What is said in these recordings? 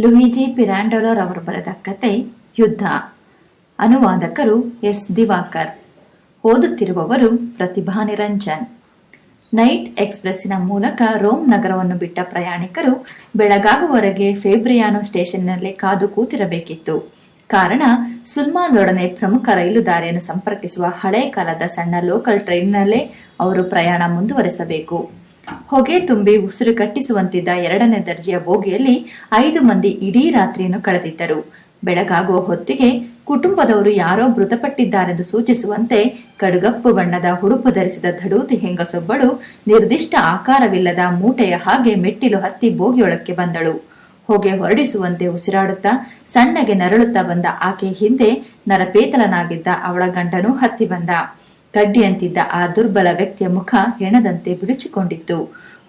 ಲುಯಿಜಿ ಪಿರಾಂಡೋಲರ್ ಅವರು ಬರೆದ ಕತೆ ಯುದ್ಧ. ಅನುವಾದಕರು ಎಸ್. ದಿವಾಕರ್. ಓದುತ್ತಿರುವವರು ಪ್ರತಿಭಾ ನಿರಂಜನ್. ನೈಟ್ ಎಕ್ಸ್ಪ್ರೆಸ್ಸಿನ ಮೂಲಕ ರೋಮ್ ನಗರವನ್ನು ಬಿಟ್ಟ ಪ್ರಯಾಣಿಕರು ಬೆಳಗಾಗುವವರೆಗೆ ಫೇಬ್ರಿಯಾನೋ ಸ್ಟೇಷನ್ನಲ್ಲಿ ಕಾದು ಕೂತಿರಬೇಕಿತ್ತು. ಕಾರಣ ಸುಲ್ಮಾನ್ದೊಡನೆ ಪ್ರಮುಖ ರೈಲು ದಾರಿಯನ್ನು ಸಂಪರ್ಕಿಸುವ ಹಳೆ ಕಾಲದ ಸಣ್ಣ ಲೋಕಲ್ ಟ್ರೈನ್ನಲ್ಲೇ ಅವರು ಪ್ರಯಾಣ ಮುಂದುವರೆಸಬೇಕು. ಹೊಗೆ ತುಂಬಿ ಉಸಿರು ಕಟ್ಟಿಸುವಂತಿದ್ದ ಎರಡನೇ ದರ್ಜೆಯ ಬೋಗಿಯಲ್ಲಿ ಐದು ಮಂದಿ ಇಡೀ ರಾತ್ರಿಯನ್ನು ಕಳೆದಿದ್ದರು. ಬೆಳಗಾಗುವ ಹೊತ್ತಿಗೆ ಕುಟುಂಬದವರು ಯಾರೋ ಮೃತಪಟ್ಟಿದ್ದಾರೆಂದು ಸೂಚಿಸುವಂತೆ ಕಡುಗಪ್ಪು ಬಣ್ಣದ ಹುಡುಪು ಧರಿಸಿದ ಧಡೂತಿ ಹೆಂಗಸೊಬ್ಬಳು ನಿರ್ದಿಷ್ಟ ಆಕಾರವಿಲ್ಲದ ಮೂಟೆಯ ಹಾಗೆ ಮೆಟ್ಟಿಲು ಹತ್ತಿ ಬೋಗಿಯೊಳಕ್ಕೆ ಬಂದಳು. ಹೊಗೆ ಹೊರಡಿಸುವಂತೆ ಉಸಿರಾಡುತ್ತಾ ಸಣ್ಣಗೆ ನರಳುತ್ತಾ ಬಂದ ಆಕೆ ಹಿಂದೆ ನರಪೇತಲನಾಗಿದ್ದ ಅವಳ ಗಂಡನೂ ಹತ್ತಿ ಬಂದ. ಕಡ್ಡಿಯಂತಿದ್ದ ಆ ದುರ್ಬಲ ವ್ಯಕ್ತಿಯ ಮುಖ ಹೆಣದಂತೆ ಬಿಡುಚಿಕೊಂಡಿತ್ತು.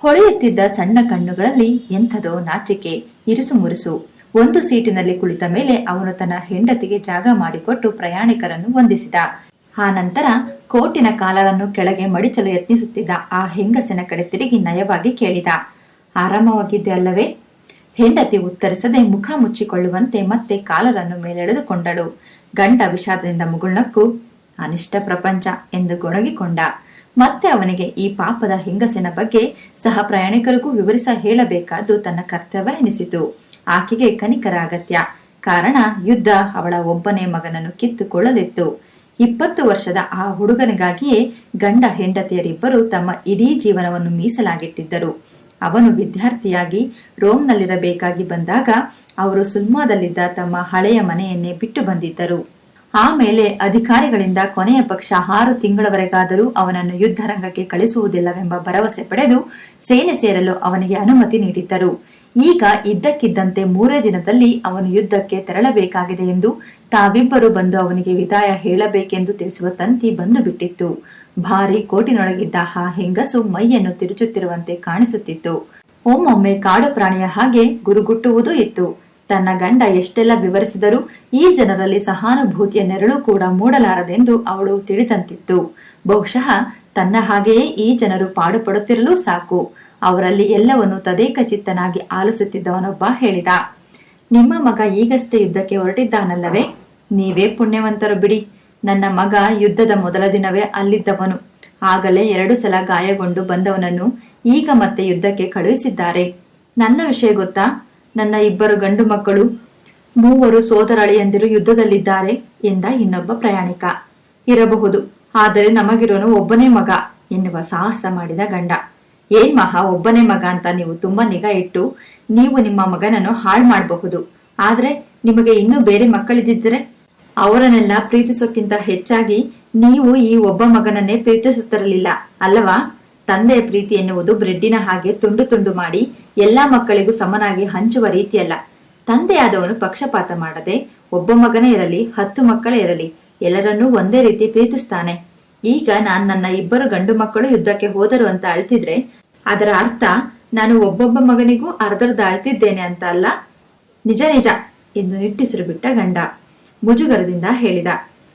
ಹೊಳೆಯುತ್ತಿದ್ದ ಸಣ್ಣ ಕಣ್ಣುಗಳಲ್ಲಿ ಎಂಥದೋ ನಾಚಿಕೆ, ಇರುಸು ಮುರುಸು. ಒಂದು ಸೀಟಿನಲ್ಲಿ ಕುಳಿತ ಮೇಲೆ ಅವನು ತನ್ನ ಹೆಂಡತಿಗೆ ಜಾಗ ಮಾಡಿಕೊಟ್ಟು ಪ್ರಯಾಣಿಕರನ್ನು ವಂದಿಸಿದ. ಆ ನಂತರ ಕೋಟಿನ ಕಾಲರನ್ನು ಕೆಳಗೆ ಮಡಿಚಲು ಯತ್ನಿಸುತ್ತಿದ್ದ ಆ ಹೆಂಗಸಿನ ಕಡೆ ತಿರುಗಿ ನಯವಾಗಿ ಕೇಳಿದ, ಆರಾಮವಾಗಿದ್ದೆ ಅಲ್ಲವೇ? ಹೆಂಡತಿ ಉತ್ತರಿಸದೆ ಮುಖ ಮುಚ್ಚಿಕೊಳ್ಳುವಂತೆ ಮತ್ತೆ ಕಾಲರನ್ನು ಮೇಲೆಳೆದುಕೊಂಡಳು. ಗಂಡ ವಿಷಾದದಿಂದ ಮುಗುಳ್ನಕ್ಕು ಅನಿಷ್ಟ ಪ್ರಪಂಚ ಎಂದು ಗೊಣಗಿಕೊಂಡ. ಮತ್ತೆ ಅವನಿಗೆ ಈ ಪಾಪದ ಹೆಂಗಸಿನ ಬಗ್ಗೆ ಸಹ ಪ್ರಯಾಣಿಕರಿಗೂ ವಿವರಿಸ ಹೇಳಬೇಕಾದ್ದು ತನ್ನ ಕರ್ತವ್ಯ ಎನಿಸಿತು. ಆಕೆಗೆ ಕನಿಕರ ಅಗತ್ಯ. ಕಾರಣ, ಯುದ್ಧ ಅವಳ ಒಬ್ಬನೇ ಮಗನನ್ನು ಕಿತ್ತುಕೊಳ್ಳಲಿತ್ತು ಇಪ್ಪತ್ತು ವರ್ಷದ ಆ ಹುಡುಗನಿಗಾಗಿಯೇ ಗಂಡ ಹೆಂಡತಿಯರಿಬ್ಬರು ತಮ್ಮ ಇಡೀ ಜೀವನವನ್ನು ಮೀಸಲಾಗಿಟ್ಟಿದ್ದರು. ಅವನು ವಿದ್ಯಾರ್ಥಿಯಾಗಿ ರೋಮ್ನಲ್ಲಿರಬೇಕಾಗಿ ಬಂದಾಗ, ಅವರು ಸುಲ್ಮಾದಲ್ಲಿದ್ದ ತಮ್ಮ ಹಳೆಯ ಮನೆಯನ್ನೇ ಬಿಟ್ಟು ಬಂದಿದ್ದರು. ಆಮೇಲೆ ಅಧಿಕಾರಿಗಳಿಂದ ಕೊನೆಯ ಪಕ್ಷ ಆರು ತಿಂಗಳವರೆಗಾದರೂ ಅವನನ್ನು ಯುದ್ಧ ರಂಗಕ್ಕೆ ಕಳಿಸುವುದಿಲ್ಲವೆಂಬ ಭರವಸೆ ಪಡೆದು ಸೇನೆ ಸೇರಲು ಅವನಿಗೆ ಅನುಮತಿ ನೀಡಿದ್ದರು. ಈಗ ಇದ್ದಕ್ಕಿದ್ದಂತೆ ಮೂರೇ ದಿನದಲ್ಲಿ ಅವನು ಯುದ್ಧಕ್ಕೆ ತೆರಳಬೇಕಾಗಿದೆ ಎಂದು ತಾವಿಬ್ಬರು ಬಂದು ಅವನಿಗೆ ವಿದಾಯ ಹೇಳಬೇಕೆಂದು ತಿಳಿಸುವ ತಂತಿ ಬಂದು ಬಿಟ್ಟಿತ್ತು. ಭಾರಿ ಕೋಟಿನೊಳಗಿದ್ದ ಆ ಹೆಂಗಸು ಮೈಯನ್ನು ತಿರುಚುತ್ತಿರುವಂತೆ ಕಾಣಿಸುತ್ತಿತ್ತು. ಒಮ್ಮೊಮ್ಮೆ ಕಾಡು ಪ್ರಾಣಿಯ ಹಾಗೆ ಗುರುಗುಟ್ಟುವುದೂ ಇತ್ತು. ತನ್ನ ಗಂಡ ಎಷ್ಟೆಲ್ಲ ವಿವರಿಸಿದರೂ ಈ ಜನರಲ್ಲಿ ಸಹಾನುಭೂತಿಯ ನೆರಳು ಕೂಡ ಮೂಡಲಾರದೆಂದು ಅವಳು ತಿಳಿದಂತಿತ್ತು. ಬಹುಶಃ ತನ್ನ ಹಾಗೆಯೇ ಈ ಜನರು ಪಾಡುಪಡುತ್ತಿರಲು ಸಾಕು. ಅವರಲ್ಲಿ ಎಲ್ಲವನ್ನು ತದೇಕ ಚಿತ್ತನಾಗಿ ಆಲಿಸುತ್ತಿದ್ದವನೊಬ್ಬ ಹೇಳಿದ. ನಿಮ್ಮ ಮಗ ಈಗಷ್ಟೇ ಯುದ್ಧಕ್ಕೆ ಹೊರಟಿದ್ದಾನಲ್ಲವೇ? ನೀವೇ ಪುಣ್ಯವಂತರು ಬಿಡಿ. ನನ್ನ ಮಗ ಯುದ್ಧದ ಮೊದಲ ದಿನವೇ ಅಲ್ಲಿದ್ದವನು. ಆಗಲೇ ಎರಡು ಸಲ ಗಾಯಗೊಂಡು ಬಂದವನನ್ನು ಈಗ ಮತ್ತೆ ಯುದ್ಧಕ್ಕೆ ಕಳುಹಿಸಿದ್ದಾರೆ. ನನ್ನ ವಿಷಯ ಗೊತ್ತಾ? ನನ್ನ ಇಬ್ಬರು ಗಂಡು ಮಕ್ಕಳು, ಮೂವರು ಸೋದರಳಿಯಂದಿರು ಯುದ್ಧದಲ್ಲಿದ್ದಾರೆ ಎಂದ ಇನ್ನೊಬ್ಬ ಪ್ರಯಾಣಿಕ. ಇರಬಹುದು, ಆದರೆ ನಮಗಿರೋನು ಒಬ್ಬನೇ ಮಗ ಎನ್ನುವ ಸಾಹಸ ಮಾಡಿದ ಗಂಡ. ಏನ್ ಮಹಾ, ಒಬ್ಬನೇ ಮಗ ಅಂತ ನೀವು ತುಂಬಾ ನಿಗಾ ಇಟ್ಟು ನೀವು ನಿಮ್ಮ ಮಗನನ್ನು ಹಾಳು ಮಾಡಬಹುದು. ಆದ್ರೆ ನಿಮಗೆ ಇನ್ನೂ ಬೇರೆ ಮಕ್ಕಳಿದ್ದರೆ ಅವರನ್ನೆಲ್ಲ ಪ್ರೀತಿಸೋಕ್ಕಿಂತ ಹೆಚ್ಚಾಗಿ ನೀವು ಈ ಒಬ್ಬ ಮಗನನ್ನೇ ಪ್ರೀತಿಸುತ್ತಿರಲಿಲ್ಲ, ಅಲ್ಲವಾ? ತಂದೆಯ ಪ್ರೀತಿ ಎನ್ನುವುದು ಬ್ರೆಡ್ಡಿನ ಹಾಗೆ ತುಂಡು ತುಂಡು ಮಾಡಿ ಎಲ್ಲಾ ಮಕ್ಕಳಿಗೂ ಸಮನಾಗಿ ಹಂಚುವ ರೀತಿಯಲ್ಲ. ತಂದೆಯಾದವನು ಪಕ್ಷಪಾತ ಮಾಡದೆ, ಒಬ್ಬ ಮಗನೇ ಇರಲಿ, ಹತ್ತು ಮಕ್ಕಳೇ ಇರಲಿ, ಎಲ್ಲರನ್ನೂ ಒಂದೇ ರೀತಿ ಪ್ರೀತಿಸ್ತಾನೆ. ಈಗ ನಾನ್ ನನ್ನ ಇಬ್ಬರು ಗಂಡು ಮಕ್ಕಳು ಯುದ್ಧಕ್ಕೆ ಹೋದರು ಅಂತ ಅಳ್ತಿದ್ರೆ, ಅದರ ಅರ್ಥ ನಾನು ಒಬ್ಬೊಬ್ಬ ಮಗನಿಗೂ ಅರ್ಧರ್ಧ ಅಳ್ತಿದ್ದೇನೆ ಅಂತ ಅಲ್ಲ. ನಿಜ ನಿಜ ಎಂದು ನಿಟ್ಟಿಸಿರು ಬಿಟ್ಟ ಗಂಡ. ಮುಜುಗರದಿಂದ ಹೇಳಿದ,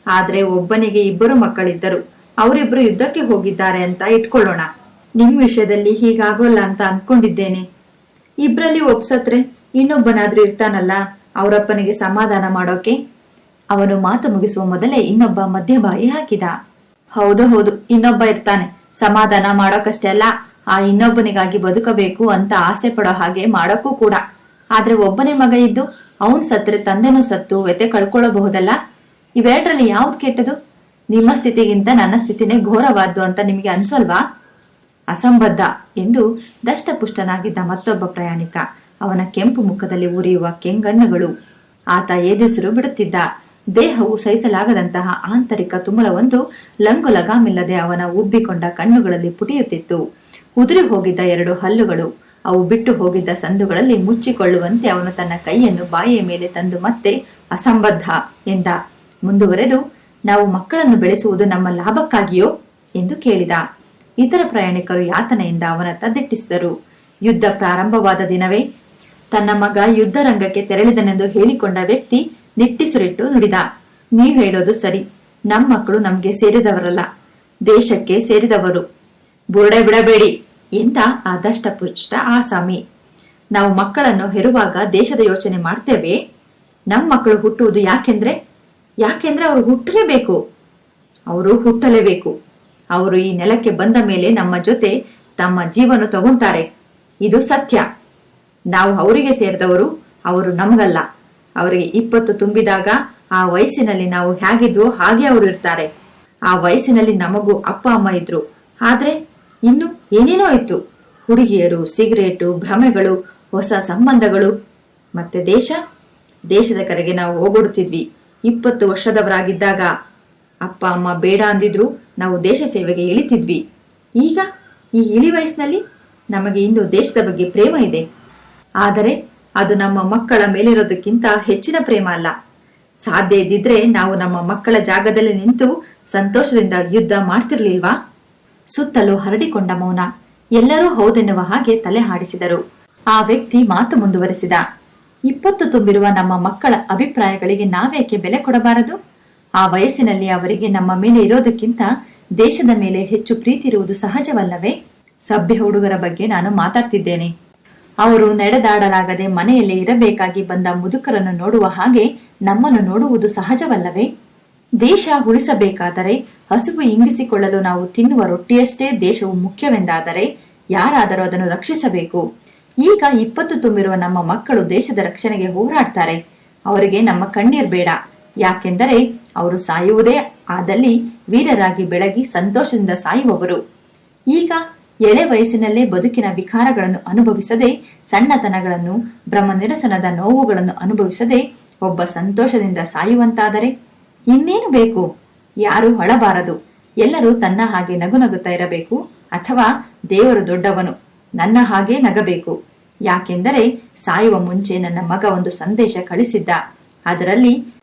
ಆದ್ರೆ ಒಬ್ಬನಿಗೆ ಇಬ್ಬರು ಮಕ್ಕಳಿದ್ದರು, ಅವರಿಬ್ರು ಯುದ್ಧಕ್ಕೆ ಹೋಗಿದ್ದಾರೆ ಅಂತ ಇಟ್ಕೊಳ್ಳೋಣ. ನಿಮ್ ವಿಷಯದಲ್ಲಿ ಹೀಗಾಗೋಲ್ಲ ಅಂತ ಅನ್ಕೊಂಡಿದ್ದೇನೆ. ಇಬ್ರಲ್ಲಿ ಒಪ್ಸತ್ರೆ ಇನ್ನೊಬ್ಬನಾದ್ರೂ ಇರ್ತಾನಲ್ಲ, ಅವರಪ್ಪನಿಗೆ ಸಮಾಧಾನ ಮಾಡೋಕೆ? ಅವನು ಮಾತು ಮುಗಿಸುವ ಮೊದಲೇ ಇನ್ನೊಬ್ಬ ಮಧ್ಯ ಬಾಯಿ ಹಾಕಿದ. ಹೌದು ಹೌದು, ಇನ್ನೊಬ್ಬ ಇರ್ತಾನೆ. ಸಮಾಧಾನ ಮಾಡೋಕಷ್ಟೇ ಅಲ್ಲ, ಆ ಇನ್ನೊಬ್ಬನಿಗಾಗಿ ಬದುಕಬೇಕು ಅಂತ ಆಸೆ ಪಡೋ ಹಾಗೆ ಮಾಡೋಕ್ಕೂ ಕೂಡ. ಆದ್ರೆ ಒಬ್ಬನೇ ಮಗ ಇದ್ದು ಅವನ್ ಸತ್ರೆ ತಂದೆನೂ ಸತ್ತು ವ್ಯತೆ ಕಳ್ಕೊಳ್ಳಬಹುದಲ್ಲ? ಇವೆರಡರಲ್ಲಿ ಯಾವ್ದು ಕೆಟ್ಟದು? ನಿಮ್ಮ ಸ್ಥಿತಿಗಿಂತ ನನ್ನ ಸ್ಥಿತಿನೇ ಘೋರವಾದ್ದು ಅಂತ ನಿಮಗೆ ಅನ್ಸಲ್ವಾ? ಅಸಂಬದ್ಧ ಎಂದು ದಷ್ಟಪುಷ್ಟನಾಗಿದ್ದ ಮತ್ತೊಬ್ಬ ಪ್ರಯಾಣಿಕ. ಅವನ ಕೆಂಪು ಮುಖದಲ್ಲಿ ಉರಿಯುವ ಕೆಂಗಣ್ಣುಗಳು. ಆತ ಏದೆಸರು ಬಿಡುತ್ತಿದ್ದ. ದೇಹವು ಸಹಿಸಲಾಗದಂತಹ ಆಂತರಿಕ ತುಮಲವೊಂದು ಲಂಗು ಲಗಾಮಿಲ್ಲದೆ ಅವನ ಉಬ್ಬಿಕೊಂಡ ಕಣ್ಣುಗಳಲ್ಲಿ ಪುಟಿಯುತ್ತಿತ್ತು. ಉದುರಿ ಹೋಗಿದ್ದ ಎರಡು ಹಲ್ಲುಗಳು. ಅವು ಬಿಟ್ಟು ಹೋಗಿದ್ದ ಸಂದುಗಳಲ್ಲಿ ಮುಚ್ಚಿಕೊಳ್ಳುವಂತೆ ಅವನು ತನ್ನ ಕೈಯನ್ನು ಬಾಯಿಯ ಮೇಲೆ ತಂದು ಮತ್ತೆ ಅಸಂಬದ್ಧ ಎಂದ. ಮುಂದುವರೆದು, ನಾವು ಮಕ್ಕಳನ್ನು ಬೆಳೆಸುವುದು ನಮ್ಮ ಲಾಭಕ್ಕಾಗಿಯೋ ಎಂದು ಕೇಳಿದ. ಇತರ ಪ್ರಯಾಣಿಕರು ಯಾತನೆಯಿಂದ ಅವನತ್ತ ದಿಟ್ಟಿಸಿದರು ಯುದ್ಧ ಪ್ರಾರಂಭವಾದ ದಿನವೇ ತನ್ನ ಮಗ ಯುದ್ಧ ರಂಗಕ್ಕೆ ತೆರಳಿದನೆಂದು ಹೇಳಿಕೊಂಡ ವ್ಯಕ್ತಿ ನಿಟ್ಟಿಸುರಿಟ್ಟು ನುಡಿದ, ನೀವ್ ಹೇಳೋದು ಸರಿ. ನಮ್ಮ ಮಕ್ಕಳು ನಮ್ಗೆ ಸೇರಿದವರಲ್ಲ. ದೇಶಕ್ಕೆ ಸೇರಿದವರು. ಬುರುಡೆ ಬಿಡಬೇಡಿ. ಎಂದ ಆ ದಷ್ಟಪುಷ್ಟ ಆಸಾಮಿ. ನಾವು ಮಕ್ಕಳನ್ನು ಹೆರುವಾಗ ದೇಶದ ಯೋಚನೆ ಮಾಡ್ತೇವೆ. ನಮ್ಮ ಮಕ್ಕಳು ಹುಟ್ಟುವುದು ಯಾಕೆಂದ್ರೆ ಯಾಕೆಂದ್ರೆ ಅವರು ಹುಟ್ಟಲೇಬೇಕು. ಅವರು ಹುಟ್ಟಲೇಬೇಕು. ಅವರು ಈ ನೆಲಕ್ಕೆ ಬಂದ ಮೇಲೆ ನಮ್ಮ ಜೊತೆ ತಮ್ಮ ಜೀವನ ತಗೊಂತಾರೆ. ಇದು ಸತ್ಯ. ನಾವು ಅವರಿಗೆ ಸೇರಿದವರು ಅವರು ನಮಗಲ್ಲ. ಅವರಿಗೆ ಇಪ್ಪತ್ತು ತುಂಬಿದಾಗ ಆ ವಯಸ್ಸಿನಲ್ಲಿ ನಾವು ಹೇಗಿದ್ವೋ ಹಾಗೆ ಅವರು ಇರ್ತಾರೆ. ಆ ವಯಸ್ಸಿನಲ್ಲಿ ನಮಗೂ ಅಪ್ಪ, ಅಮ್ಮ ಇದ್ರು. ಆದ್ರೆ ಇನ್ನು ಏನೇನೋ ಇತ್ತು. ಹುಡುಗಿಯರು, ಸಿಗರೇಟು, ಭ್ರಮೆಗಳು, ಹೊಸ ಸಂಬಂಧಗಳು. ಮತ್ತೆ ದೇಶ? ದೇಶದ ಕರೆಗೆ ನಾವು ಹೋಗೊಡುತ್ತಿದ್ವಿ. ಇಪ್ಪತ್ತು ವರ್ಷದವರಾಗಿದ್ದಾಗ ಅಪ್ಪ, ಅಮ್ಮ ಬೇಡ ಅಂದಿದ್ರು. ನಾವು ದೇಶ ಸೇವೆಗೆ ಇಳಿತಿದ್ವಿ. ಈಗ ಈ ಇಳಿ ವಯಸ್ಸಿನಲ್ಲಿ ನಮಗೆ ಇನ್ನು ದೇಶದ ಬಗ್ಗೆ ಪ್ರೇಮ ಇದೆ. ಆದರೆ ಅದು ನಮ್ಮ ಮಕ್ಕಳ ಮೇಲಿರೋದಕ್ಕಿಂತ ಹೆಚ್ಚಿನ ಪ್ರೇಮ ಅಲ್ಲ. ಸಾಧ್ಯ ಇದ್ದಿದ್ರೆ ನಾವು ನಮ್ಮ ಮಕ್ಕಳ ಜಾಗದಲ್ಲಿ ನಿಂತು ಸಂತೋಷದಿಂದ ಯುದ್ಧ ಮಾಡ್ತಿರ್ಲಿಲ್ವಾ? ಸುತ್ತಲೂ ಹರಡಿಕೊಂಡ ಮೌನ. ಎಲ್ಲರೂ ಹೌದೆನ್ನುವ ಹಾಗೆ ತಲೆ ಹಾಡಿಸಿದರು. ಆ ವ್ಯಕ್ತಿ ಮಾತು ಮುಂದುವರೆಸಿದ. ಇಪ್ಪತ್ತು ತುಂಬಿರುವ ನಮ್ಮ ಮಕ್ಕಳ ಅಭಿಪ್ರಾಯಗಳಿಗೆ ನಾವೇಕೆ ಬೆಲೆ ಕೊಡಬಾರದು? ಆ ವಯಸ್ಸಿನಲ್ಲಿ ಅವರಿಗೆ ನಮ್ಮ ಮೇಲೆ ಇರೋದಕ್ಕಿಂತ ದೇಶದ ಮೇಲೆ ಹೆಚ್ಚು ಪ್ರೀತಿ ಇರುವುದು ಸಹಜವಲ್ಲವೇ? ಸಭ್ಯ ಹುಡುಗರ ಬಗ್ಗೆ ನಾನು ಮಾತಾಡ್ತಿದ್ದೇನೆ. ಅವರು ನಡೆದಾಡಲಾಗದೆ ಮನೆಯಲ್ಲೇ ಇರಬೇಕಾಗಿ ಬಂದ ಮುದುಕರನ್ನು ನೋಡುವ ಹಾಗೆ ನಮ್ಮನ್ನು ನೋಡುವುದು ಸಹಜವಲ್ಲವೇ? ದೇಶ ಉಳಿಸಬೇಕಾದರೆ ಹಸುವು ಇಂಗಿಸಿಕೊಳ್ಳಲು ನಾವು ತಿನ್ನುವ ರೊಟ್ಟಿಯಷ್ಟೇ ದೇಶವು ಮುಖ್ಯವೆಂದಾದರೆ ಯಾರಾದರೂ ಅದನ್ನು ರಕ್ಷಿಸಬೇಕು. ಈಗ ಇಪ್ಪತ್ತು ತುಂಬಿರುವ ನಮ್ಮ ಮಕ್ಕಳು ದೇಶದ ರಕ್ಷಣೆಗೆ ಹೋರಾಡ್ತಾರೆ. ಅವರಿಗೆ ನಮ್ಮ ಕಣ್ಣೀರ್ ಬೇಡ. ಯಾಕೆಂದರೆ ಅವರು ಸಾಯುವುದೇ ಆದಲ್ಲಿ ವೀರರಾಗಿ ಬೆಳಗಿ ಸಂತೋಷದಿಂದ ಸಾಯುವವರು. ಈಗ ಎಳೆ ವಯಸ್ಸಿನಲ್ಲೇ ಬದುಕಿನ ವಿಕಾರಗಳನ್ನು ಅನುಭವಿಸದೆ, ಸಣ್ಣತನಗಳನ್ನು ಭ್ರಮ ನಿರಸನದ ನೋವುಗಳನ್ನು ಅನುಭವಿಸದೆ ಒಬ್ಬ ಸಂತೋಷದಿಂದ ಸಾಯುವಂತಾದರೆ ಇನ್ನೇನು ಬೇಕು? ಯಾರು ಹೊಳಬಾರದು ಎಲ್ಲರೂ ತನ್ನ ಹಾಗೆ ನಗು ನಗುತ್ತಾ ಇರಬೇಕು ಅಥವಾ ದೇವರು ದೊಡ್ಡವನು ನನ್ನ ಹಾಗೆ ನಗಬೇಕು. ಯಾಕೆಂದರೆ ಸಾಯುವ ಮುಂಚೆ ನನ್ನ ಮಗ ಒಂದು ಸಂದೇಶ ಕಳಿಸಿದ್ದ. ಅದರಲ್ಲಿ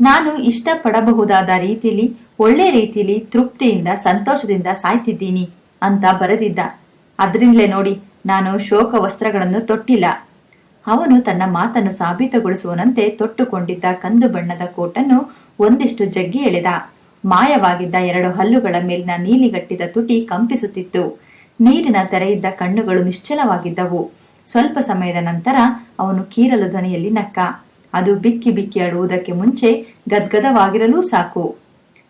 ನಾನು ಇಷ್ಟಪಡಬಹುದಾದ ರೀತಿಯಲ್ಲಿ, ಒಳ್ಳೆ ರೀತಿಯಲ್ಲಿ ತೃಪ್ತಿಯಿಂದ, ಸಂತೋಷದಿಂದ ಸಾಯ್ತಿದ್ದೀನಿ ಅಂತ ಬರೆದಿದ್ದ. ಅದರಿಂದಲೇ ನೋಡಿ, ನಾನು ಶೋಕ ವಸ್ತ್ರಗಳನ್ನು ತೊಟ್ಟಿಲ್ಲ. ಅವನು ತನ್ನ ಮಾತನ್ನು ಸಾಬೀತುಗೊಳಿಸುವನಂತೆ ತೊಟ್ಟುಕೊಂಡಿದ್ದ ಕಂದು ಬಣ್ಣದ ಕೋಟನ್ನು ಒಂದಿಷ್ಟು ಜಗ್ಗಿ ಎಳೆದ. ಮಾಯವಾಗಿದ್ದ ಎರಡು ಹಲ್ಲುಗಳ ಮೇಲಿನ ನೀಲಿಗಟ್ಟಿದ ತುಟಿ ಕಂಪಿಸುತ್ತಿತ್ತು. ನೀರಿನ ತೆರೆಯಿದ್ದ ಕಣ್ಣುಗಳು ನಿಶ್ಚಲವಾಗಿದ್ದವು. ಸ್ವಲ್ಪ ಸಮಯದ ನಂತರ ಅವನು ಕೀರಲು ಧ್ವನಿಯಲ್ಲಿ ನಕ್ಕ. ಅದು ಬಿಕ್ಕಿ ಬಿಕ್ಕಿ ಅಡುವುದಕ್ಕೆ ಮುಂಚೆ ಗದ್ಗದವಾಗಿರಲೂ ಸಾಕು.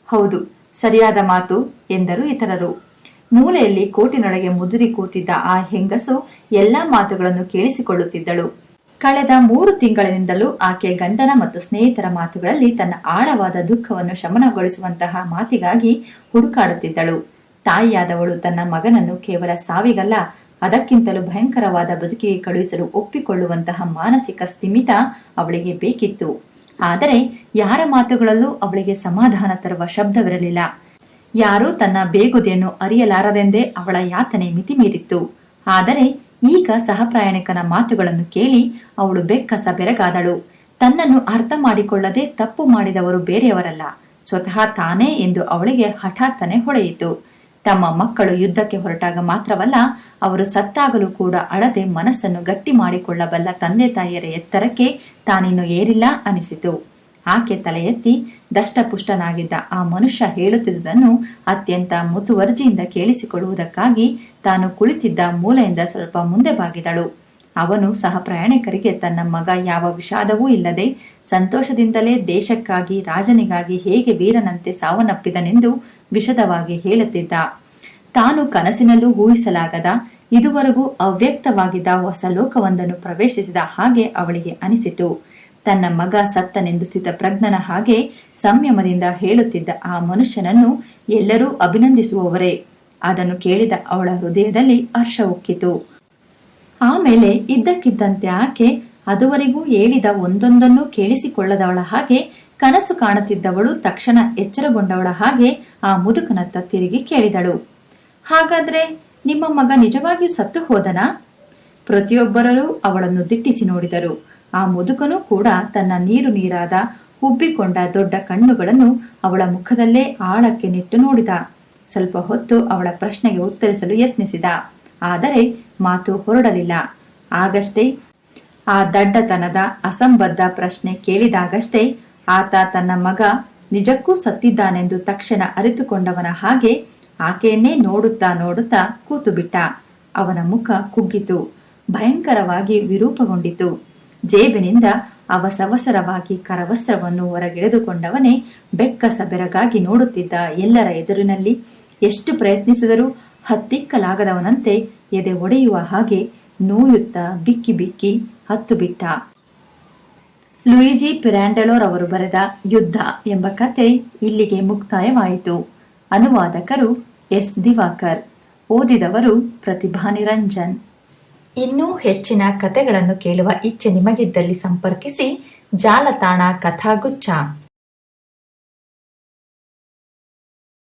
ಹೌದು, ಸರಿಯಾದ ಮಾತು, ಎಂದರು ಇತರರು. ಮೂಲೆಯಲ್ಲಿ ಕೋಟಿನೊಳಗೆ ಮುದುರಿ ಕೂತಿದ್ದ ಆ ಹೆಂಗಸು ಎಲ್ಲಾ ಮಾತುಗಳನ್ನು ಕೇಳಿಸಿಕೊಳ್ಳುತ್ತಿದ್ದಳು. ಕಳೆದ ಮೂರು ತಿಂಗಳಿನಿಂದಲೂ ಆಕೆ ಗಂಡನ ಮತ್ತು ಸ್ನೇಹಿತರ ಮಾತುಗಳಲ್ಲಿ ತನ್ನ ಆಳವಾದ ದುಃಖವನ್ನು ಶಮನಗೊಳಿಸುವಂತಹ ಮಾತಿಗಾಗಿ ಹುಡುಕಾಡುತ್ತಿದ್ದಳು. ತಾಯಿಯಾದವಳು ತನ್ನ ಮಗನನ್ನು ಕೇವಲ ಸಾವಿಗಲ್ಲ ಅದಕ್ಕಿಂತಲೂ ಭಯಂಕರವಾದ ಬದುಕಿಗೆ ಕಳುಹಿಸಲು ಒಪ್ಪಿಕೊಳ್ಳುವಂತಹ ಮಾನಸಿಕ ಸ್ಥಿಮಿತ ಅವಳಿಗೆ ಬೇಕಿತ್ತು. ಆದರೆ ಯಾರ ಮಾತುಗಳಲ್ಲೂ ಅವಳಿಗೆ ಸಮಾಧಾನ ತರುವ ಶಬ್ದವಿರಲಿಲ್ಲ. ಯಾರೂ ತನ್ನ ಬೇಗುದಿಯನ್ನು ಅರಿಯಲಾರರೆಂದೇ ಅವಳ ಯಾತನೆ ಮಿತಿಮೀರಿತ್ತು. ಆದರೆ ಈಗ ಸಹಪ್ರಯಾಣಿಕನ ಮಾತುಗಳನ್ನು ಕೇಳಿ ಅವಳು ಬೆಕ್ಕಸ ಬೆರಗಾದಳು. ತನ್ನನ್ನು ಅರ್ಥ ಮಾಡಿಕೊಳ್ಳದೆ ತಪ್ಪು ಮಾಡಿದವರು ಬೇರೆಯವರಲ್ಲ. ಸ್ವತಃ ತಾನೇ ಎಂದು ಅವಳಿಗೆ ಹಠಾತ್ತನೆ ಹೊಳೆಯಿತು. ತಮ್ಮ ಮಕ್ಕಳು ಯುದ್ಧಕ್ಕೆ ಹೊರಟಾಗ ಮಾತ್ರವಲ್ಲ, ಅವರು ಸತ್ತಾಗಲೂ ಕೂಡ ಅಳದೆ ಮನಸ್ಸನ್ನು ಗಟ್ಟಿ ಮಾಡಿಕೊಳ್ಳಬಲ್ಲ ತಂದೆ ತಾಯಿಯರ ಎತ್ತರಕ್ಕೆ ತಾನಿನ್ನು ಏರಿಲ್ಲ ಅನಿಸಿತು. ಆಕೆ ತಲೆ ಎತ್ತಿ ದಷ್ಟಪುಷ್ಟನಾಗಿದ್ದ ಆ ಮನುಷ್ಯ ಹೇಳುತ್ತಿದ್ದುದನ್ನು ಅತ್ಯಂತ ಮುತುವರ್ಜಿಯಿಂದ ಕೇಳಿಸಿಕೊಳ್ಳುವುದಕ್ಕಾಗಿ ತಾನು ಕುಳಿತಿದ್ದ ಮೂಲೆಯಿಂದ ಸ್ವಲ್ಪ ಮುಂದೆ ಬಾಗಿದಳು. ಅವನು ಸಹ ಪ್ರಯಾಣಿಕರಿಗೆ ತನ್ನ ಮಗ ಯಾವ ವಿಷಾದವೂ ಇಲ್ಲದೆ ಸಂತೋಷದಿಂದಲೇ ದೇಶಕ್ಕಾಗಿ ರಾಜನಿಗಾಗಿ ಹೇಗೆ ವೀರನಂತೆ ಸಾವನ್ನಪ್ಪಿದನೆಂದು ವಿಶದವಾಗಿ ಹೇಳುತ್ತಿದ್ದ. ತಾನು ಕನಸಿನಲ್ಲೂ ಊಹಿಸಲಾಗದ, ಇದುವರೆಗೂ ಅವ್ಯಕ್ತವಾಗಿದ್ದ ಹೊಸ ಲೋಕವೊಂದನ್ನು ಪ್ರವೇಶಿಸಿದ ಹಾಗೆ ಅವಳಿಗೆ ಅನಿಸಿತು. ತನ್ನ ಮಗ ಸತ್ತನೆಂದು ಸ್ಥಿತ ಪ್ರಜ್ಞನ ಹಾಗೆ ಸಂಯಮದಿಂದ ಹೇಳುತ್ತಿದ್ದ ಆ ಮನುಷ್ಯನನ್ನು ಎಲ್ಲರೂ ಅಭಿನಂದಿಸುವವರೇ. ಅದನ್ನು ಕೇಳಿದ ಅವಳ ಹೃದಯದಲ್ಲಿ ಹರ್ಷ ಉಕ್ಕಿತು. ಆಮೇಲೆ ಇದ್ದಕ್ಕಿದ್ದಂತೆ ಆಕೆ ಅದುವರೆಗೂ ಹೇಳಿದ ಒಂದೊಂದನ್ನು ಕೇಳಿಸಿಕೊಳ್ಳದವಳ ಹಾಗೆ ಕನಸು ಕಾಣುತ್ತಿದ್ದವಳು ತಕ್ಷಣ ಎಚ್ಚರಗೊಂಡವಳ ಹಾಗೆ ಆ ಮುದುಕನತ್ತ ತಿರುಗಿ ಕೇಳಿದಳು. ಹಾಗಾದ್ರೆ ನಿಮ್ಮ ಮಗ ನಿಜವಾಗಿಯೂ ಸತ್ತು ಹೋದನಾ? ಪ್ರತಿಯೊಬ್ಬರೂ ಅವಳನ್ನು ದಿಟ್ಟಿಸಿ ನೋಡಿದರು. ಆ ಮುದುಕನು ಕೂಡ ತನ್ನ ನೀರು ನೀರಾದ ಉಬ್ಬಿಕೊಂಡ ದೊಡ್ಡ ಕಣ್ಣುಗಳನ್ನು ಅವಳ ಮುಖದಲ್ಲೇ ಆಳಕ್ಕೆ ನಿಟ್ಟು ನೋಡಿದ. ಸ್ವಲ್ಪ ಹೊತ್ತು ಅವಳ ಪ್ರಶ್ನೆಗೆ ಉತ್ತರಿಸಲು ಯತ್ನಿಸಿದ. ಆದರೆ ಮಾತು ಹೊರಡಲಿಲ್ಲ. ಆಗಷ್ಟೇ ಆ ದಡ್ಡತನದ ಅಸಂಬದ್ಧ ಪ್ರಶ್ನೆ ಕೇಳಿದಾಗಷ್ಟೇ ಆತ ತನ್ನ ಮಗ ನಿಜಕ್ಕೂ ಸತ್ತಿದ್ದಾನೆಂದು ತಕ್ಷಣ ಅರಿತುಕೊಂಡವನ ಹಾಗೆ ಆಕೆಯನ್ನೇ ನೋಡುತ್ತಾ ನೋಡುತ್ತಾ ಕೂತುಬಿಟ್ಟ. ಅವನ ಮುಖ ಕುಗ್ಗಿತು. ಭಯಂಕರವಾಗಿ ವಿರೂಪಗೊಂಡಿತು. ಜೇಬಿನಿಂದ ಅವಸವಸರವಾಗಿ ಕರವಸ್ತ್ರವನ್ನು ಹೊರಗೆಳೆದುಕೊಂಡವನೇ ಬೆಕ್ಕಸ ಬೆರಗಾಗಿ ನೋಡುತ್ತಿದ್ದ ಎಲ್ಲರ ಎದುರಿನಲ್ಲಿ ಎಷ್ಟು ಪ್ರಯತ್ನಿಸಿದರೂ ಹತ್ತಿಕ್ಕಲಾಗದವನಂತೆ ಎದೆ ಒಡೆಯುವ ಹಾಗೆ ನೋಯುತ್ತಾ ಬಿಕ್ಕಿ ಬಿಕ್ಕಿ ಹತ್ತು ಬಿಟ್ಟ ಲೂಯಿಜಿ ಪಿರಾಂಡಲೋರ್ ಅವರು ಬರೆದ ಯುದ್ಧ ಎಂಬ ಕತೆ ಇಲ್ಲಿಗೆ ಮುಕ್ತಾಯವಾಯಿತು. ಅನುವಾದಕರು ಎಸ್ ದಿವಾಕರ್. ಓದಿದವರು ಪ್ರತಿಭಾ ನಿರಂಜನ್. ಇನ್ನೂ ಹೆಚ್ಚಿನ ಕತೆಗಳನ್ನು ಕೇಳುವ ಇಚ್ಛೆ ನಿಮಗಿದ್ದಲ್ಲಿ ಸಂಪರ್ಕಿಸಿ ಜಾಲತಾಣ ಕಥಾಗುಚ್ಛ.